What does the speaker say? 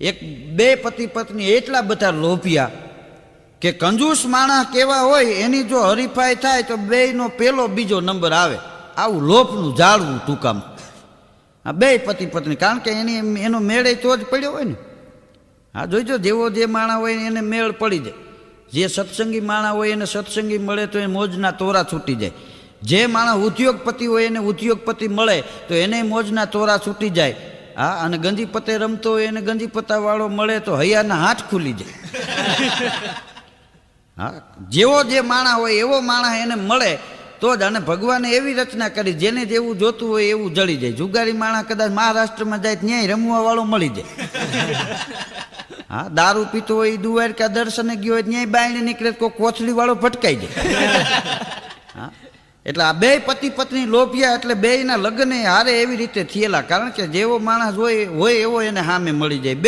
એક બે પતિ પત્ની એટલા બધા લોભિયા કે કંજૂસ માણસ કેવા હોય, એની જો હરીફાઈ થાય તો બેયનો પેલો બીજો નંબર આવે. આવું લોભનું જાળવું ટૂંકામ. આ બે પતિ પત્ની, કારણ કે એની એનો મેળે તો જ પડ્યો હોય ને. હા જોઈજો, જેવો જે માણા હોય એને મેળ પડી જાય. જે સત્સંગી માણા હોય એને સત્સંગી મળે તો એ મોજના તોરા છૂટી જાય. જે માણસ ઉદ્યોગપતિ હોય એને ઉદ્યોગપતિ મળે તો એને મોજના તોરા છૂટી જાય. હા, અને ગંજી પતે રમતો હોય એને ગંજી પત્તાવાળો મળે તો હૈયાના હાથ ખુલી જાય. હા, જેવો જે માણા હોય, એવો માણા એને મળે, તો જ અને ભગવાને એવી રચના કરી, જેને જેવું જોતું હોય એવું જળી જાય. જુગારી માણા કદાચ મહારાષ્ટ્રમાં જાય, ત્યાંય રમવા વાળો મળી જાય. હા, દારૂ પીતો હોય દુવાર દ્વારકા દર્શને ગયો હોય, ત્યાંય બાયણે નીકળે કોઈ કોથળી વાળો ભટકાઈ જાય. હા એટલે આ બે પતિ પત્ની લોભિયા એટલે બેયના લગ્ન હારે એવી રીતે થયેલા. કારણ કે જેવો માણસ હોય હોય એવો એને સામે મળી જાય. બે